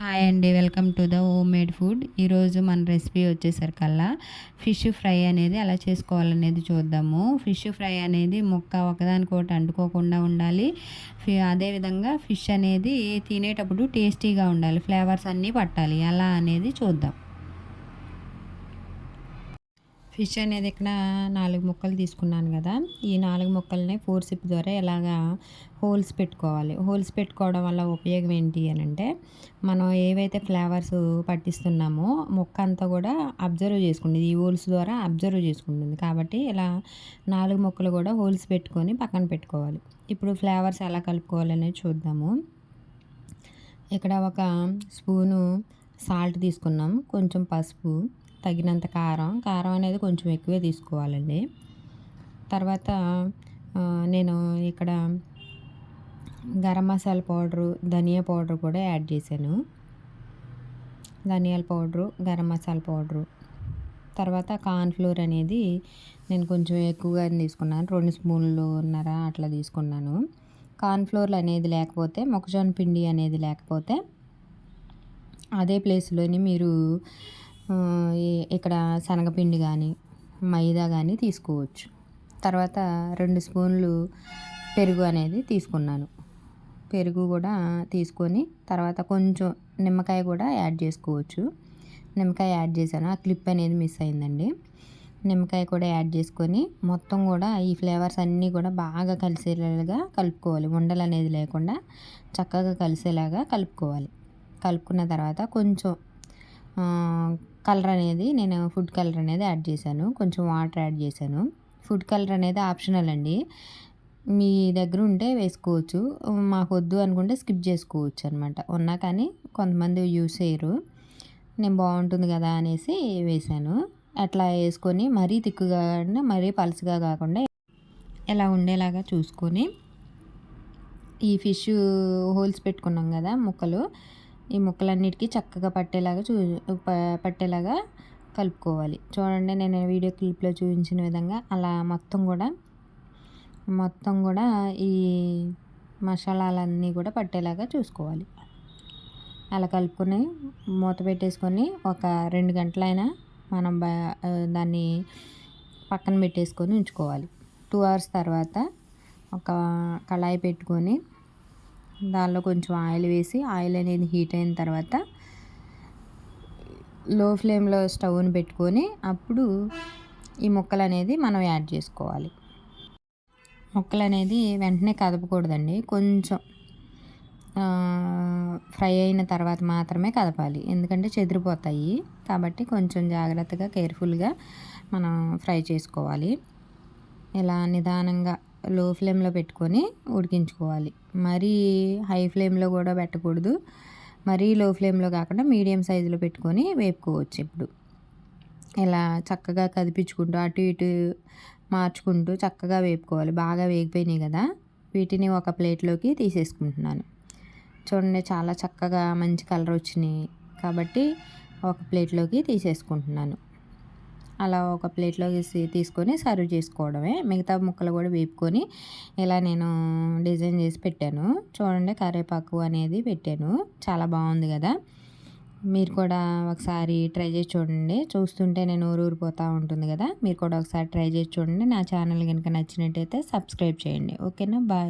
Hi అండి welcome to the home made food. ఈరోజు మన రెసిపీ వచ్చేసరికల్లా ఫిష్ ఫ్రై అనేది ఎలా చేసుకోవాలనేది చూద్దాము. ఫిష్ ఫ్రై అనేది ముక్క ఒకదానికొకటి అంటుకోకుండా ఉండాలి. అదేవిధంగా ఫిష్ అనేది తినేటప్పుడు టేస్టీగా ఉండాలి. ఫ్లేవర్స్ అన్నీ పట్టాలి. ఎలా అనేది చూద్దాం. ఫిష్ అనేది ఇక్కడ నాలుగు ముక్కలు తీసుకున్నాను కదా. ఈ నాలుగు ముక్కల్ని ఫోర్ సిప్ ద్వారా ఎలాగా హోల్స్ పెట్టుకోవాలి. హోల్స్ పెట్టుకోవడం వల్ల ఉపయోగం ఏంటి అని అంటే మనం ఏవైతే ఫ్లేవర్స్ పట్టిస్తున్నామో ముక్క అంతా కూడా అబ్జర్వ్ చేసుకుంటుంది. ఈ హోల్స్ ద్వారా అబ్జర్వ్ చేసుకుంటుంది. కాబట్టి ఇలా నాలుగు ముక్కలు కూడా హోల్స్ పెట్టుకొని పక్కన పెట్టుకోవాలి. ఇప్పుడు ఫ్లేవర్స్ ఎలా కలుపుకోవాలనేది చూద్దాము. ఇక్కడ ఒక స్పూను సాల్ట్ తీసుకున్నాం. కొంచెం పసుపు. తగినంత కారం. కారం అనేది కొంచెం ఎక్కువే తీసుకోవాలండి. తర్వాత నేను ఇక్కడ గరం మసాలా పౌడరు ధనియా పౌడర్ కూడా యాడ్ చేశాను. ధనియాల పౌడరు గరం మసాలా పౌడరు. తర్వాత కార్న్ఫ్లోర్ అనేది నేను కొంచెం ఎక్కువగా తీసుకున్నాను. రెండు స్పూన్లు ఉన్నర అట్లా తీసుకున్నాను. కార్న్ఫ్లోర్ అనేది లేకపోతే మొక్కజొన్న పిండి అనేది లేకపోతే అదే ప్లేస్లోని మీరు ఇక్కడ శనగపిండి కానీ మైదా కానీ తీసుకోవచ్చు. తర్వాత రెండు స్పూన్లు పెరుగు అనేది తీసుకున్నాను. పెరుగు కూడా తీసుకొని తర్వాత కొంచెం నిమ్మకాయ కూడా యాడ్ చేసుకోవచ్చు. నిమ్మకాయ యాడ్ చేశాను. ఆ క్లిప్ అనేది మిస్ అయిందండి. నిమ్మకాయ కూడా యాడ్ చేసుకొని మొత్తం కూడా ఈ ఫ్లేవర్స్ అన్నీ కూడా బాగా కలిసేలాగా కలుపుకోవాలి. ఉండలు అనేది లేకుండా చక్కగా కలిసేలాగా కలుపుకోవాలి. కలుపుకున్న తర్వాత కొంచెం కలర్ అనేది నేను ఫుడ్ కలర్ అనేది యాడ్ చేశాను. కొంచెం వాటర్ యాడ్ చేశాను. ఫుడ్ కలర్ అనేది ఆప్షనల్ అండి. మీ దగ్గర ఉంటే వేసుకోవచ్చు. మాకు వద్దు అనుకుంటే స్కిప్ చేసుకోవచ్చు అనమాట ఉన్నా కానీ కొంతమంది యూస్ చేయరు. నేను బాగుంటుంది కదా అనేసి వేసాను అట్లా వేసుకొని మరీ తిక్కుగా మరీ పలుసుగా కాకుండా ఎలా ఉండేలాగా చూసుకొని ఈ ఫిష్ హోల్స్ పెట్టుకున్నాం కదా ముక్కలు. ఈ ముక్కలన్నిటికీ చక్కగా పట్టేలాగా చూ పట్టేలాగా కలుపుకోవాలి. చూడండి నేను వీడియో క్లిప్లో చూపించిన విధంగా అలా మొత్తం కూడా మొత్తం కూడా ఈ మసాలాలన్నీ కూడా పట్టేలాగా చూసుకోవాలి. అలా కలుపుకొని మూత పెట్టేసుకొని ఒక రెండు గంటలైనా మనం దాన్ని పక్కన పెట్టేసుకొని ఉంచుకోవాలి. టూ అవర్స్ తర్వాత ఒక కళాయి పెట్టుకొని దానిలో కొంచెం ఆయిల్ వేసి ఆయిల్ అనేది హీట్ అయిన తర్వాత లో ఫ్లేమ్లో స్టవ్ని పెట్టుకొని అప్పుడు ఈ ముక్కలు అనేది మనం యాడ్ చేసుకోవాలి. ముక్కలు అనేది వెంటనే కదపకూడదండి. కొంచెం ఫ్రై అయిన తర్వాత మాత్రమే కదపాలి. ఎందుకంటే చెదిరిపోతాయి. కాబట్టి కొంచెం జాగ్రత్తగా కేర్ఫుల్గా మనం ఫ్రై చేసుకోవాలి. ఇలా నిదానంగా లో ఫ్లేమ్లో పెట్టుకొని ఉడికించుకోవాలి. మరీ హై ఫ్లేమ్లో కూడా పెట్టకూడదు. మరీ లో ఫ్లేమ్లో కాకుండా మీడియం సైజులో పెట్టుకొని వేపుకోవచ్చు ఇప్పుడు. ఇలా చక్కగా కదిపించుకుంటూ అటు ఇటు మార్చుకుంటూ చక్కగా వేపుకోవాలి. బాగా వేగిపోయినాయి కదా. వీటిని ఒక ప్లేట్లోకి తీసేసుకుంటున్నాను. చూడండి చాలా చక్కగా మంచి కలర్ వచ్చినాయి. కాబట్టి ఒక ప్లేట్లోకి తీసేసుకుంటున్నాను. అలా ఒక ప్లేట్లో తీసుకొని సర్వ్ చేసుకోవడమే. మిగతా ముక్కలు కూడా వేపుకొని ఇలా నేను డిజైన్ చేసి పెట్టాను. చూడండి కరివేపాకు అనేది పెట్టాను. చాలా బాగుంది కదా. మీరు కూడా ఒకసారి ట్రై చేసి చూడండి. చూస్తుంటే నేను ఊరూరిపోతూ ఉంటుంది కదా. మీరు కూడా ఒకసారి ట్రై చేసి చూడండి. నా ఛానల్ కనుక నచ్చినట్టయితే సబ్స్క్రైబ్ చేయండి. ఓకేనా? బాయ్.